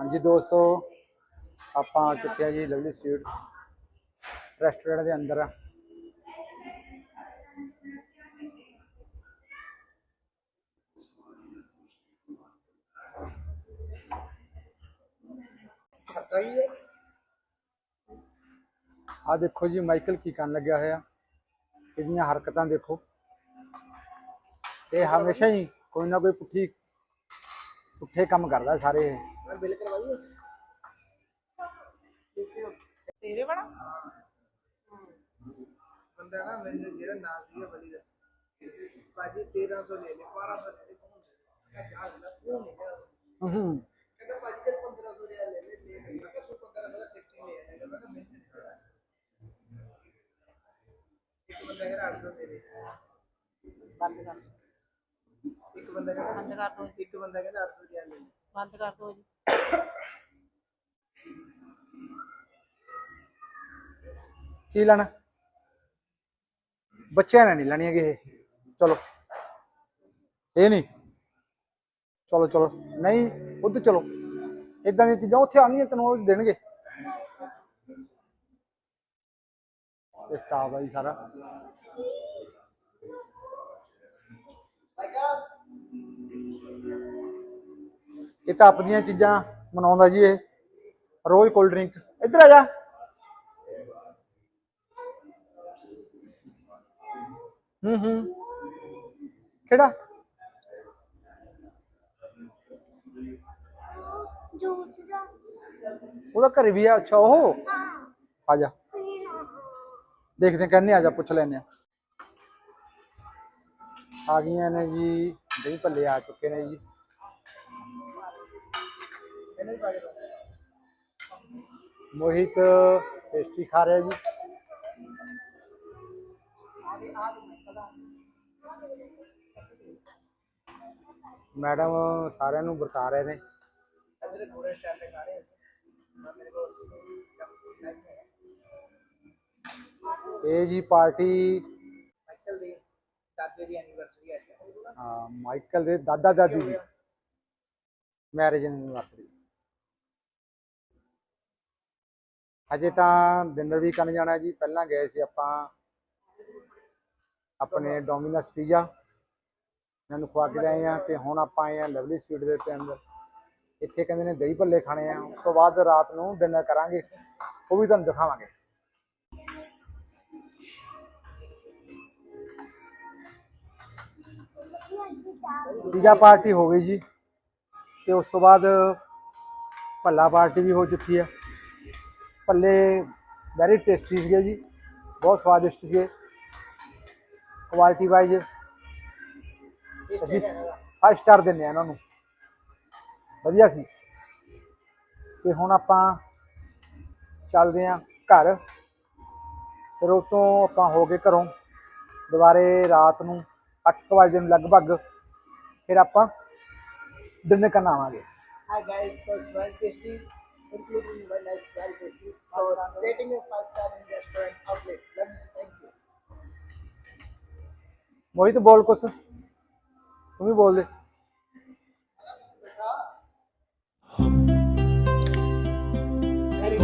ਹਾਂਜੀ ਦੋਸਤੋ, ਆਪਾਂ ਆ ਚੁੱਕੇ ਹਾਂ ਜੀ ਲਵਲੀ ਸਟਰੀਟ ਰੈਸਟੋਰੈਂਟ ਦੇ ਅੰਦਰ। ਆ ਦੇਖੋ ਜੀ, ਮਾਈਕਲ ਕੀ ਕਰਨ ਲੱਗਿਆ ਹੋਇਆ। ਇਹਦੀਆਂ ਹਰਕਤਾਂ ਦੇਖੋ। ਇਹ ਹਮੇਸ਼ਾ ਹੀ ਕੋਈ ਨਾ ਕੋਈ ਪੁੱਠੀ ਪੁੱਠੇ ਕੰਮ ਕਰਦਾ ਸਾਰੇ ਇਹ। ਬਿੱਲ ਕਰਵਾਈਏ? ਤੇਰੇ ਬਣਾ ਬੰਦਾ ਨਾ ਮੈਨੂੰ ਜਿਹੜਾ ਨਾਮ ਸੀਗਾ ਬਲੀ ਦਾ ਬਾਜੀ 1300 ਲੈ ਲੈ 1200 ਲੈ ਲੈ ਕੌਣ ਜਾ ਲੈ ਕਿਉਂ ਨਹੀਂ ਹੂੰ। ਕਹਿੰਦਾ ਬਾਜੀ ਤੇ 1500 ਲੈ ਲੈ ਲੈ ਲੈ ਮੈਂ ਕਿਹਾ ਤੂੰ 1500 ਦਾ 60 ਲੈ ਆਏਗਾ ਮੈਂ ਕਿਹਾ ਪਤਾ। ਇੱਕ ਬੰਦਾ ਹੈਗਾ 800 ਦੇ ਦੇ। ਬੰਦ ਕਰ। ਇੱਕ ਬੰਦਾ ਕਹਿੰਦਾ ਬੰਦ ਕਰ ਦੋ। ਇੱਕ ਬੰਦਾ ਕਹਿੰਦਾ 800 ਰੁਪਇਆ ਲੈ ਲੈ ਬੰਦ ਕਰ ਦੋ ਜੀ। ਕੀ ਲੈਣਾ? ਬੱਚਿਆਂ ਨੇ ਨਹੀਂ ਲੈਣੀ ਹੈਗੀ ਇਹ। ਚਲੋ। ਇਹ ਨਹੀਂ। ਚਲੋ ਚਲੋ। ਨਹੀਂ, ਉੱਧਰ ਚਲੋ। ਇਦਾਂ ਦੀਆਂ ਚੀਜ਼ਾਂ ਉੱਥੇ ਆਉਣਗੀਆਂ ਤੈਨੂੰ ਉਹ ਦੇਣਗੇ। ਇਹ ਸਟਾਫ ਆ ਜੀ ਸਾਰਾ। ਇਹ ਤਾਂ ਆਪਣੀਆਂ ਚੀਜ਼ਾਂ ਮਨਾਉਂਦਾ ਜੀ ਇਹ। ਰੋਜ਼ ਕੋਲਡ ਡਰਿੰਕ ਇੱਧਰ ਆ ਜਾ। ਹੂੰ ਹੂੰ। ਕਿਹੜਾ? ਉਹਦਾ ਘਰੇ ਵੀ ਆ ਅੱਛਾ ਉਹ? ਆ ਜਾ। ਦੇਖਦੇ ਹਾਂ, ਕਹਿੰਦੇ ਆ ਜਾ ਪੁੱਛ ਲੈਨੇ ਆ ਆ ਗਈਆਂ ਨੇ ਜੀ ਦਹੀਂ ਭੱਲੇ ਆ ਚੁੱਕੇ ਨੇ ਜੀ। ਮੋਹਿਤ ਟੇਸਟੀ ਖਾ ਰਿਹਾ ਜੀ। ਮੈਡਮ ਸਾਰਿਆਂ ਨੂੰ ਵਰਤਾ ਰਹੇ ਨੇ। ਇਹ ਜੀ ਪਾਰਟੀ ਮਾਈਕਲ ਦੀ ਦਾਦੇ ਦੀ ਐਨੀਵਰਸਰੀ ਹੈ ਹਾਂ ਮਾਈਕਲ ਦੇ ਦਾਦਾ ਦਾਦੀ ਦੀ ਮੈਰਿਜ ਐਨੀਵਰਸਰੀ। ਹਜੇ ਤਾਂ ਡਿਨਰ ਵੀ ਕਰਨ ਜਾਣਾ ਜੀ। ਪਹਿਲਾਂ ਗਏ ਸੀ ਆਪਾਂ ਆਪਣੇ ਡੋਮਿਨਸ ਪੀਜ਼ਾ। ਇਹਨਾਂ ਨੂੰ ਖਵਾ ਕੇ ਲਿਆਏ ਆ ਤੇ ਹੁਣ ਆਪਾਂ ਆਏ ਆ ਲਵਲੀ ਸਵੀਟ ਦੇ ਤੇ ਅੰਦਰ। ਇੱਥੇ ਕਹਿੰਦੇ ਨੇ ਦਹੀਂ ਭੱਲੇ ਖਾਣੇ ਆ। ਉਸ ਤੋਂ ਬਾਅਦ ਰਾਤ ਨੂੰ ਡਿਨਰ ਕਰਾਂਗੇ। ਉਹ ਵੀ ਤੁਹਾਨੂੰ ਦਿਖਾਵਾਂਗੇ। ਪੀਜ਼ਾ ਪਾਰਟੀ ਹੋ ਗਈ ਜੀ। ਤੇ ਉਸ ਤੋਂ ਬਾਅਦ ਭੱਲਾ ਪਾਰਟੀ ਵੀ ਹੋ ਚੁੱਕੀ ਹੈ ਭੱਲੇ ਵੈਰੀ ਟੇਸਟੀ ਸੀਗੇ ਜੀ ਬਹੁਤ ਸਵਾਦਿਸ਼ਟ ਸੀਗੇ। ਕੁਆਲਿਟੀ ਵਾਈਜ਼ ਅਸੀਂ 5 ਸਟਾਰ ਦਿੰਦੇ ਆ ਇਹਨਾਂ ਨੂੰ। ਵਧੀਆ ਸੀ। ਤੇ ਹੁਣ ਆਪਾਂ ਚੱਲਦੇ ਆ ਘਰ। ਫਿਰ ਉਹ ਤੋਂ ਆਪਾਂ ਹੋ ਗਏ ਘਰੋਂ। ਦੁਬਾਰੇ ਰਾਤ ਨੂੰ 8 ਵਜੇ ਦੇ ਲਗਭਗ। ਫਿਰ ਆਪਾਂ ਡਿਨਰ ਕਰਨ ਆਵਾਂਗੇ। Hi guys, so it's very tasty, including very nice, very tasty. So rating a five star in restaurant outlet. Love you, thank you. ਮੋਹਿਤ ਬੋਲ ਕੁਛ ਤੂੰ ਵੀ ਬੋਲ ਦੇ Very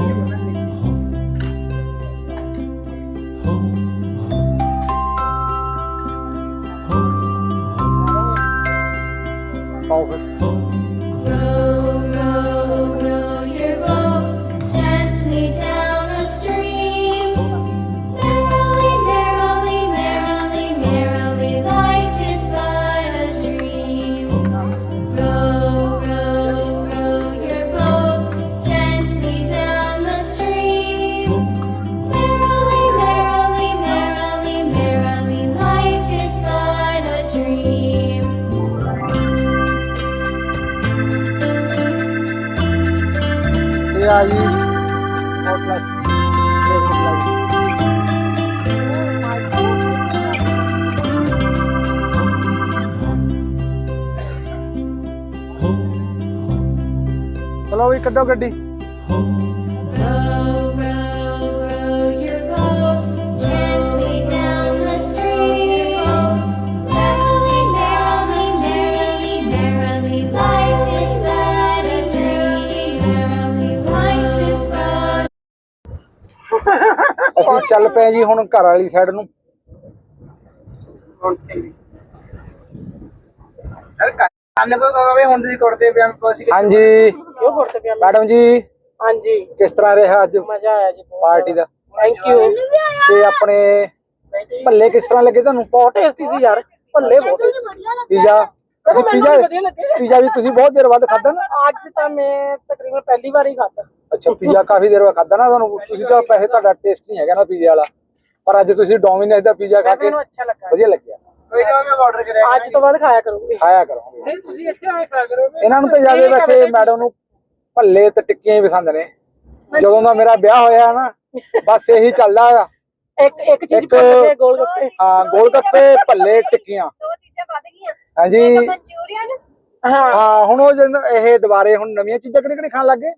ਇਹ ਆ ਜੀ ਹੋਟਲਸ ਚਲੋ ਵੀ ਕੱਢੋ ਗੱਡੀ ਚੱਲ ਪਏ ਜੀ ਹੁਣ ਘਰ ਵਾਲੀ ਸਾਈਡ ਨੂੰ। ਕੰਨ ਕੋ ਕਹਵੇ ਹੁਣ ਤੁਸੀਂ ਕੁੜਦੇ ਪਿਆ ਹਾਂਜੀ। ਕਿਉਂ ਪਿਆ ਮੈਡਮ ਜੀ। ਹਾਂਜੀ। ਕਿਸ ਤਰ੍ਹਾਂ ਰਿਹਾ ਅੱਜ? ਮਜ਼ਾ ਆਇਆ ਜੀ ਬਹੁਤ। Party the. ਥੈਂਕ ਯੂ ਤੇ ਆਪਣੇ ਭੱਲੇ ਕਿਸ ਤਰ੍ਹਾਂ ਲੱਗੇ ਤੁਹਾਨੂੰ? ਬਹੁਤ ਟੇਸਟੀ ਸੀ ਯਾਰ। ਭੱਲੇ ਬਹੁਤ ਟੇਸਟੀ ਪੀਜ਼ਾ। ਮੈਨੂੰ ਪੀਜ਼ਾ ਵੀ ਵਧੀਆ ਲੱਗੇ। ਪੀਜ਼ਾ ਵੀ ਤੁਸੀਂ ਬਹੁਤ ਦੇਰ ਬਾਅਦ ਖਾਧਾ ਨਾ? ਅੱਜ ਤਾਂ ਮੈਂ ਤਕਰੀਬਨ ਪਹਿਲੀ ਵਾਰ ਹੀ ਖਾਧਾ। ਅੱਛਾ ਪੀਜ਼ਾ ਕਾਫੀ ਦੇਰ ਬਾਅਦ ਖਾਧਾ ਨਾ ਤੁਹਾਨੂੰ? ਤੁਸੀਂ ਤਾਂ ਪੈਸੇ ਤੁਹਾਡਾ ਟੇਸਟ ਨਹੀਂ ਹੈਗਾ ਨਾ ਪੀਜ਼ੇ ਵਾਲਾ। ਪਰ ਅੱਜ ਤੁਸੀਂ ਡੋਮਿਨੋਜ਼ ਦਾ ਪੀਜ਼ਾ ਖਾ ਵੈਸੇ ਕੇ ਮੈਨੂੰ ਅੱਛਾ ਲੱਗਾ। ਵਧੀਆ ਲੱਗਿਆ। ਕੋਈ ਨਾ ਮੈਂ ਆਰਡਰ ਕਰਿਆ ਅੱਜ ਤੋਂ ਬਾਅਦ ਖਾਇਆ ਕਰੂੰਗੀ। ਖਾਇਆ ਕਰੋਗੇ। ਨਹੀਂ ਤੁਸੀਂ ਇੱਥੇ ਆਏ ਖਾ ਕਰੋ। ਇਹਨਾਂ ਨੂੰ ਤਾਂ ਜ਼ਿਆਦਾ ਵੈਸੇ ਮੈਡਮ ਨੂੰ ਭੱਲੇ ਤੇ ਟਿੱਕੀਆਂ ਹੀ ਪਸੰਦ ਨੇ। ਜਦੋਂ ਦਾ ਮੇਰਾ ਵਿਆਹ ਹੋਇਆ ਨਾ ਬਸ ਇਹੀ ਚੱਲਦਾ ਆ। ਇੱਕ ਇੱਕ ਚੀਜ਼ ਇੱਕ- ਗੋਲ ਗੱਪੇ ਹਾਂ ਗੋਲ ਗੱਪੇ ਭੱਲੇ ਟਿੱਕੀਆਂ। ਚੀਜ਼ਾਂ ਵੱਧ ਗਈਆਂ। ਹਾਂਜੀ। ਮਨਚੂਰੀਅਨ? ਹਾਂ। ਹਾਂ ਹੁਣ ਉਹ ਜਿੰਨ- ਇਹ ਦੁਬਾਰੇ ਹੁਣ ਨਵੀਆਂ ਚੀਜ਼ਾਂ ਕਿਹੜੀ ਕਿਹੜੀ ਖਾਣ ਲੱਗੇ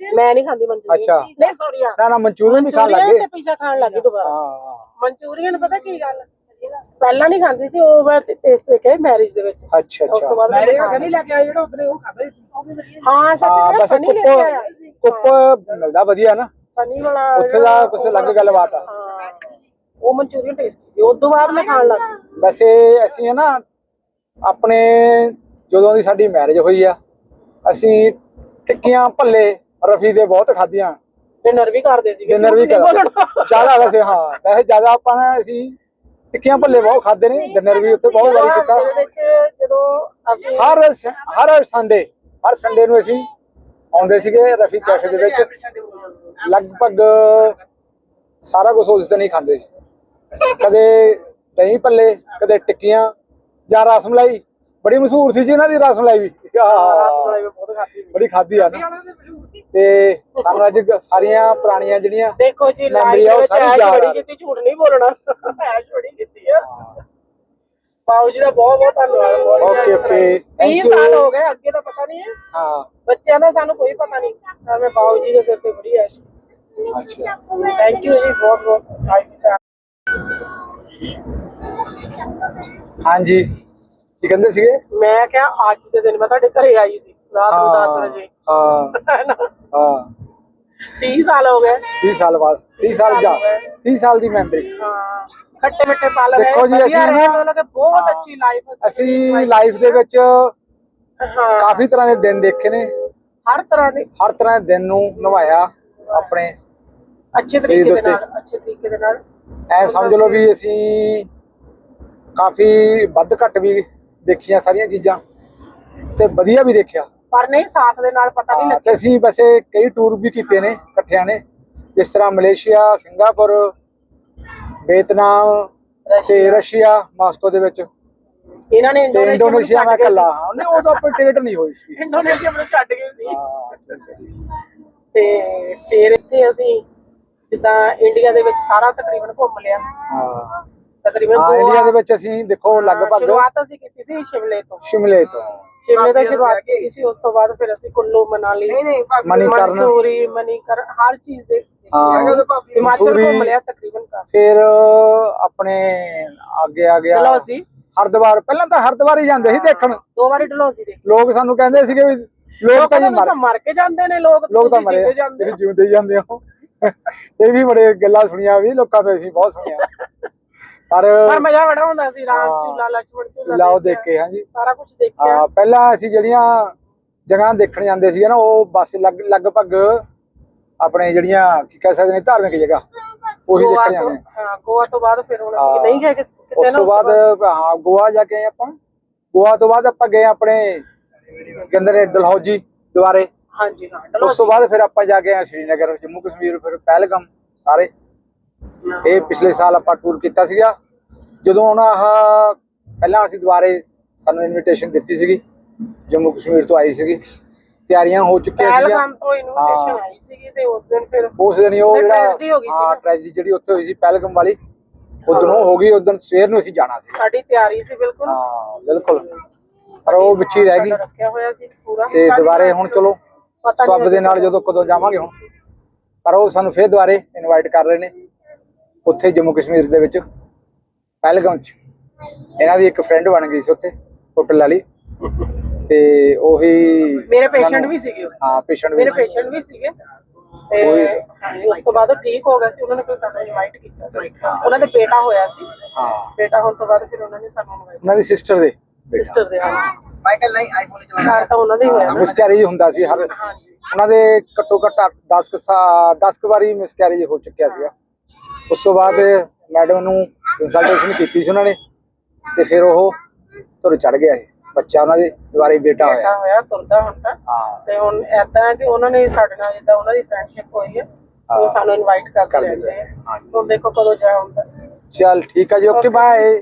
ਮੈਂ ਨਹੀਂ ਖਾਂਦੀ ਮਨਚੂਰੀਅਨ ਅੱਛਾ। ਨਹੀਂ ਸੌਰੀ ਨਾ ਨਾ ਮਨਚੂਰੀਅਨ ਵੀ ਖਾਣ ਮਨਚੂਰੀਅਨ ਲੱਗੇ ਤੇ ਪੀਜ਼ਾ ਖਾਣ ਲੱਗੀ ਦੁਬਾਰਾ। ਹਾਂ। ਮਨਚੂਰੀਅਨ ਪਤਾ ਕੀ ਗੱਲ? ਪਹਿਲਾਂ ਨਹੀਂ ਖਾਂਦੀ ਸੀ ਉਹ ਮੈਂ ਟੇਸਟ ਦੇਖਿਆ ਮੈਰਿਜ ਦੇ ਵਿੱਚ। ਅੱਛਾ ਉਸ ਤੋਂ ਅੱਛਾ ਬਾਅਦ ਮੈਂ ਮੈਂ ਖਾ ਨਹੀਂ ਲੈ ਕੇ ਆਇਆ ਜਿਹੜਾ ਉਧਰੇ ਉਹ ਖਾਦਾ ਸੀ। ਹਾਂ ਸੱਚ ਹਾਂ ਜਿਹੜਾ ਬਸ ਸਨੀ ਲੈ ਕੇ ਆਇਆ ਕੁੱਪ ਮਿਲਦਾ ਵਧੀਆ ਨਾ। ਸਨੀ ਵਾਲਾ ਉੱਥੇ ਦਾ ਜਿਹੜਾ ਕੁਛ ਉਹ ਅਲੱਗ ਗੱਲਬਾਤ ਆ। ਹਾਂ, ਉਹ ਮਨਚੂਰੀਅਨ ਟੇਸਟੀ ਸੀ ਉਸ ਤੋਂ ਬਾਅਦ ਮੈਂ ਖਾਣ ਲੱਗ ਵੈਸੇ ਅਸੀਂ ਹੈ ਨਾ ਆਪਣੇ ਜਦੋਂ ਦੀ ਸਾਡੀ ਮੈਰਿਜ ਹੋਈ ਆ ਅਸੀਂ ਟਿੱਕੀਆਂ ਭੱਲੇ ਰਫੀ ਦੇ ਬਹੁਤ ਖਾਧੀਆਂ। ਡਿਨਰ ਵੀ ਕਰਦੇ ਸੀ ਡਿਨਰ ਵੀ ਕਰ ਜ਼ਿਆਦਾ ਵੈਸੇ ਹਾਂ ਵੈਸੇ ਜ਼ਿਆਦਾ ਆਪਾਂ ਨਾ ਅਸੀਂ ਟਿੱਕੀਆਂ ਭੱਲੇ ਬਹੁਤ ਖਾਦੇ ਨੇ ਡਿਨਰ ਵੀ ਉੱਥੇ ਬਹੁਤ ਵਾਰੀ ਕੀਤਾ। ਵਿੱਚ ਜਦੋਂ ਅਸੀਂ ਹਰ ਹਰ ਸੰਡੇ ਹਰ ਸੰਡੇ ਨੂੰ ਅਸੀਂ ਆਉਂਦੇ ਸੀਗੇ ਰਫੀ ਕੈਫੇ ਦੇ ਵਿੱਚ। ਲਗਭਗ ਸਾਰਾ ਕੁਝ ਉਸ ਦਿਨ ਹੀ ਖਾਂਦੇ ਸੀ। ਕਦੇ ਦਹੀਂ ਭੱਲੇ ਕਦੇ ਟਿੱਕੀਆਂ ਜਾਂ ਰਸਮਲਾਈ ਬੜੀ ਮਸ਼ਹੂਰ ਸੀ ਜੀ ਇਹਨਾਂ ਦੀ ਰਸਮਲਾਈ ਵੀ। ਰਸਮਲਾਈ ਬਹੁਤ। ਬੜੀ ਖਾਧੀ ਆ ਨਾ। ਤੇ ਸਾਨੂੰ ਅੱਜ ਸਾਰੀਆਂ ਪੁਰਾਣੀਆਂ ਜਿਹੜੀਆਂ ਦੇਖੋ ਜੀ ਉਹ ਵਿੱਚ ਐਸ਼ ਬੜੀ। ਕੀਤੀ ਝੂਠ ਨਹੀਂ ਬੋਲਣਾ। ਐਸ਼ ਬੜੀ ਕੀਤੀ ਆ। ਬਾਊ ਜੀ ਦਾ ਬਹੁਤ ਬਹੁਤ ਧੰਨਵਾਦ। ਬਹੁਤ ਓਕੇ ਓਕੇ। 30 ਥੈਂਕ ਸਾਲ ਹੋ ਗਏ ਅੱਗੇ ਤਾਂ ਪਤਾ ਨਹੀਂ ਹੈ। ਹਾਂ। ਬੱਚਿਆਂ ਦਾ ਸਾਨੂੰ ਕੋਈ ਪਤਾ ਨਹੀਂ। ਮੈਂ ਬਾਊ ਜੀ ਦੇ ਸਿਰ ਤੇ ਬੜੀ ਐਸ਼। ਅੱਛਾ। ਥੈਂਕ ਯੂ ਜੀ ਬਹੁਤ ਬਹੁਤ। ਹਾਂਜੀ। ਕੀ ਕਹਿੰਦੇ ਸੀਗੇ? ਮੈਂ ਕਿਹਾ ਅੱਜ ਦੇ ਦਿਨ ਮੈਂ ਤੁਹਾਡੇ ਘਰੇ ਆਈ ਸੀ ਰਾਤ ਨੂੰ 10 ਵਜੇ। ਹਾਂ? ਹਾਂ 30 ਸਾਲ ਹੋ ਗਏ। 30 ਸਾਲ ਬਾਅਦ 30 ਸਾਲ ਜਾ 30 ਸਾਲ ਦੀ ਮੈਮਰੀ ਹਾਂ। ਖੱਟੇ ਮਿੱਠੇ ਪਲ ਰਹੇ। ਦੇਖੋ ਜੀ, ਅਸੀਂ ਨਾ- ਬਹੁਤ। ਅੱਛੀ ਲਾਈਫ ਅਸੀਂ ਲਾਈਫ ਦੇ ਵਿੱਚ ਹਾਂ। ਕਾਫੀ ਤਰ੍ਹਾਂ ਦੇ ਦਿਨ ਦੇਖੇ ਨੇ। ਹਰ ਤਰ੍ਹਾਂ ਦੇ। ਹਰ ਤਰ੍ਹਾਂ ਦੇ ਦਿਨ ਨੂੰ ਨਿਭਾਇਆ ਆਪਣੇ ਅੱਛੇ ਤਰੀਕੇ ਦੇ। ਨਾਲ ਅੱਛੇ ਤਰੀਕੇ ਦੇ ਨਾਲ। ਐ ਸਮਝ ਲਓ ਵੀ ਅਸੀਂ ਕਾਫੀ ਵੱਧ ਘੱਟ ਵੀ ਦੇਖੀਆਂ ਸਾਰੀਆਂ ਚੀਜ਼ਾਂ ਤੇ ਵਧੀਆ ਵੀ ਦੇਖਿਆ। ਪਰ ਨਹੀਂ ਸਾਥ ਦੇ ਨਾਲ ਪਤਾ ਨਹੀਂ ਤੇ ਲੱਗਿਆ। ਅਸੀਂ ਵੈਸੇ ਕਈ ਟੂਰ ਵੀ ਕੀਤੇ ਨੇ ਇਕੱਠਿਆਂ ਨੇ। ਜਿਸ ਤਰ੍ਹਾਂ ਮਲੇਸ਼ੀਆ ਸਿੰਗਾਪੁਰ ਵੀਅਤਨਾਮ ਤੇ ਰਸ਼ੀਆ। ਮਾਸਕੋ ਦੇ ਵਿੱਚ। ਤੇ ਇਹਨਾਂ ਨੇ ਇੰਡੋਨੇਸ਼ੀਆ ਮੈਂ ਛੱਡ ਗਏ ਇਕੱਲਾ। ਹਾਂ ਨਹੀਂ ਉਦੋਂ ਆਪਣੀ ਟਿਕਟ ਨਹੀਂ ਹੋਈ ਸੀ। ਇੰਡੋਨੇਸ਼ੀਆ ਨੂੰ ਛੱਡ ਗਏ ਸੀ। ਤੇ ਫਿਰ ਇੱਥੇ ਅਸੀਂ ਜਿੱਦਾਂ ਇੰਡੀਆ ਦੇ ਵਿੱਚ ਸਾਰਾ ਤਕਰੀਬਨ ਘੁੰਮ ਲਿਆ। ਹਾਂ। ਤਕਰੀਬਨ ਹਾਂ ਇੰਡੀਆ ਦੇ ਵਿੱਚ ਅਸੀਂ ਦੇਖੋ ਲਗਭਗ ਸ਼ੁਰੂਆਤ ਅਸੀਂ ਕੀਤੀ ਸੀ ਸ਼ਿਮਲੇ ਤੋਂ। ਸ਼ਿਮਲੇ ਤੋਂ। ਸ਼ਿਮਲੇ ਤੋਂ ਸ਼ੁਰੂਆਤ ਕੀਤੀ ਸੀ ਉਸ ਤੋਂ ਬਾਅਦ ਫਿਰ ਅਸੀਂ ਕੁੱਲੂ ਮਨਾਲੀ ਨਹੀਂ ਨਹੀਂ ਮਨੀਕਰਨ। ਮਨਸੂਰੀ ਮਨੀਕਰਨ ਹਰ ਚੀਜ਼ ਦੇ ਹਾਂ। ਹਿਮਾਚਲ ਮਨਸੂਰੀ, ਘੁੰਮ ਲਿਆ ਤਕਰੀਬਨ ਕਰ ਫਿਰ ਆਪਣੇ ਅੱਗੇ ਆ ਗਿਆ ਡਲਹੌਜ਼ੀ। ਹਰਿਦੁਆਰ। ਪਹਿਲਾਂ ਤਾਂ ਹਰਿਦੁਆਰ ਹੀ ਜਾਂਦੇ ਸੀ ਦੇਖਣ। ਦੋ ਵਾਰੀ ਡਲਹੌਜ਼ੀ ਦੇ ਲੋਕ ਸਾਨੂੰ ਕਹਿੰਦੇ ਸੀਗੇ ਵੀ ਲੋਕ ਤਾਂ ਜੀ ਮਰ ਮਰ ਕੇ ਜਾਂਦੇ ਨੇ ਲੋਕ ਲੋਕ ਤਾਂ ਤੁਸੀਂ ਮਰੇ ਜਿਉਂਦੇ ਜਾਂਦੇ ਤੁਸੀਂ ਜਿਉਂਦੇ ਹੀ ਜਾਂਦੇ ਹੋ। ਇਹ ਵੀ ਬੜੇ ਗੱਲਾਂ ਸੁਣੀਆਂ ਵੀ ਲੋਕਾਂ ਤੋਂ ਅਸੀਂ ਬਹੁਤ ਸੁਣੀਆਂ। ਪਰ ਪਰ ਮਜ਼ਾ ਬੜਾ ਹੁੰਦਾ ਸੀ ਰਾਮ ਝੂਲਾ ਲక్ష్మణ ਝੂਲਾ ਲਾਓ ਦੇਖ ਕੇ ਹਾਂਜੀ। ਸਾਰਾ ਕੁਝ ਦੇਖਿਆ। ਹਾਂ ਪਹਿਲਾਂ ਅਸੀਂ ਜਿਹੜੀਆਂ ਜਗ੍ਹਾ ਦੇਖਣ ਜਾਂਦੇ ਸੀ ਨਾ ਉਹ ਬਸ ਲਗਭਗ ਆਪਣੇ ਜਿਹੜੀਆਂ ਕੀ ਕਹਿ ਸਕਦੇ ਨੇ ਧਾਰਮਿਕ ਜਗ੍ਹਾ ਉਹੀ ਦੇਖਣ ਜਾਂਦੇ। ਹਾਂ ਗੋਆ ਤੋਂ ਬਾਅਦ ਫਿਰ ਹੁਣ ਅਸੀਂ ਨਹੀਂ ਗਏ ਕਿਤੇ ਉਸ ਤੋਂ ਬਾਅਦ ਹਾਂ ਗੋਆ ਜਾ ਕੇ ਆਪਾਂ। ਗੋਆ ਤੋਂ ਬਾਅਦ ਆਪਾਂ ਗਏ ਆਪਣੇ ਕਹਿੰਦੇ ਨੇ ਡਲਹੌਜੀ ਦੁਆਰੇ। ਹਾਂਜੀ ਹਾਂ ਉਸ ਤੋਂ ਬਾਅਦ ਫਿਰ ਆਪਾਂ ਜਾ ਕੇ ਆਏ ਸ਼੍ਰੀਨਗਰ ਜੰਮੂ ਕਸ਼ਮੀਰ ਫਿਰ ਪਹਿਲਗਮ ਸਾਰੇ। ਇਹ ਪਿਛਲੇ ਸਾਲ ਆਪਾਂ ਟੂਰ ਕੀਤਾ ਸੀਗਾ। ਜਦੋਂ ਉਹਨਾਂ ਆਹ ਪਹਿਲਾਂ ਅਸੀਂ ਦੁਬਾਰੇ ਸਾਨੂੰ ਇਨਵੀਟੇਸ਼ਨ ਦਿੱਤੀ ਸੀਗੀ ਜੰਮੂ ਕਸ਼ਮੀਰ ਤੋਂ ਆਈ ਸੀਗੀ। ਤਿਆਰੀਆਂ ਹੋ ਚੁੱਕੀਆਂ ਸੀਗੀਆਂ। ਪਹਿਲਗਾਮ ਤੋਂ ਇਨਵੀਟੇਸ਼ਨ। ਆਈ ਸੀਗੀ ਤੇ ਉਸ ਦਿਨ ਫਿਰ ਉਸ ਦਿਨ ਹੀ ਉਹ ਜਿਹੜਾ। ਟ੍ਰੈਜਡੀ ਜਿਹੜੀ ਉੱਥੇ ਹੋਈ ਸੀ ਪਹਿਲਗਮ ਵਾਲੀ ਉਦੋਂ ਹੋ। ਗਈ ਉਦੋਂ ਸਵੇਰ ਨੂੰ ਅਸੀਂ ਜਾਣਾ ਸੀ। ਸਾਡੀ ਤਿਆਰੀ ਸੀ ਬਿਲਕੁਲ। ਹਾਂ ਬਿਲਕੁਲ। ਪਰ ਉਹ ਵਿੱਚ ਹੀ ਰਹਿ ਗਈ। ਰੱਖਿਆ ਹੋਇਆ ਸੀ ਪੂਰਾ। ਤੇ ਦੁਬਾਰੇ ਹੁਣ ਚਲੋ ਪਤਾ ਨਹੀਂ ਦੇ ਨਾਲ ਜਦੋਂ ਕਦੋਂ ਜਾਵਾਂਗੇ ਹੁਣ। ਪਰ ਉਹ ਸਾਨੂੰ ਫੇਰ ਦੁਬਾਰੇ ਇਨਵਾਈਟ ਕਰ ਰਹੇ ਨੇ। ਉੱਥੇ ਜੰਮੂ ਕਸ਼ਮੀਰ ਦੇ ਵਿੱਚ ਪਹਿਲਗਾਮ ਚ। ਇਹਨਾਂ ਦੀ ਇੱਕ ਫਰੈਂਡ ਬਣ ਗਈ ਸੀ ਉੱਥੇ ਹੋਟਲ ਵਾਲੀ। ਤੇ ਉਹੀ ਮੇਰੇ ਪੇਸ਼ੈਂਟ ਵੀ ਸੀਗੇ ਉਹ। ਹਾਂ ਪੇਸ਼ੈਂਟ ਵੀ ਮੇਰੇ ਸੀ। ਪੇਸ਼ੈਂਟ ਵੀ ਸੀਗੇ। ਤੇ ਉਸ ਤੋਂ ਬਾਅਦ ਉਹ ਠੀਕ ਹੋ ਗਿਆ ਸੀ। ਉਹਨਾਂ ਨੇ ਫਿਰ ਸਾਨੂੰ ਇਨਵਾਈਟ ਕੀਤਾ ਸੀ। ਉਹਨਾਂ ਦੇ ਬੇਟਾ ਹੋਇਆ ਸੀ। ਹਾਂ। ਬੇਟਾ ਹੋਣ ਤੋਂ ਬਾਅਦ ਫਿਰ ਉਹਨਾਂ ਨੇ ਸਾਨੂੰ ਉਹਨਾਂ ਦੀ ਸਿਸਟਰ ਦੇ। ਸਿਸਟਰ ਦੇ ਹਾਂ ਮਾਈਕਲ ਨਹੀਂ ਆਈਫੋਨ ਚਲਾਉਣਾ। ਘਰ ਤਾਂ ਉਹਨਾਂ ਦਾ ਹੀ ਹੋਇਆ ਨਾ। ਮਿਸਕੈਰੇਜ ਹੁੰਦਾ ਸੀ ਹਰ ਹਾਂਜੀ। ਉਹਨਾਂ ਦੇ ਘੱਟੋ ਘੱਟ 10 ਕੁ 10 ਕੁ ਵਾਰੀ ਮਿਸਕੈਰੇਜ ਹੋ ਚੁੱਕਿਆ ਸੀਗਾ। ਉਸ ਤੋਂ ਬਾਅਦ ਮੈਡਮ ਨੂੰ ਕੰਸਲਟੇਸ਼ਨ ਕੀਤੀ ਸੀ ਉਹਨਾਂ ਨੇ ਤੇ ਫਿਰ ਉਹ ਤੁਰ ਚੜ ਗਿਆ ਇਹ ਬੱਚਾ ਉਹਨਾਂ ਦੇ ਦੁਬਾਰੇ ਬੇਟਾ ਹੋਇਆ। ਹੋਇਆ ਤੁਰਦਾ ਹੁਣ ਤਾਂ ਹਾਂ। ਤੇ ਹੁਣ ਐਦਾਂ ਹੈ ਕਿ ਉਹਨਾਂ ਨੇ ਸਾਡੇ ਨਾਲ ਜਿੱਦਾਂ ਉਹਨਾਂ ਦੀ ਫਰੈਂਡਸ਼ਿਪ ਹੋਈ ਹੈ ਉਹ ਹਾਂ। ਸਾਨੂੰ ਇਨਵਾਈਟ ਕਰਦੇ ਕਰਦੇ ਰਹਿੰਦੇ ਰਹੇ, ਆ। ਹਾਂਜੀ। ਹੁਣ ਦੇਖੋ ਕਦੋਂ ਜਾ ਹੁੰਦਾ। ਚਲ ਠੀਕ ਹੈ ਜੀ ਓਕੇ ਬਾਏ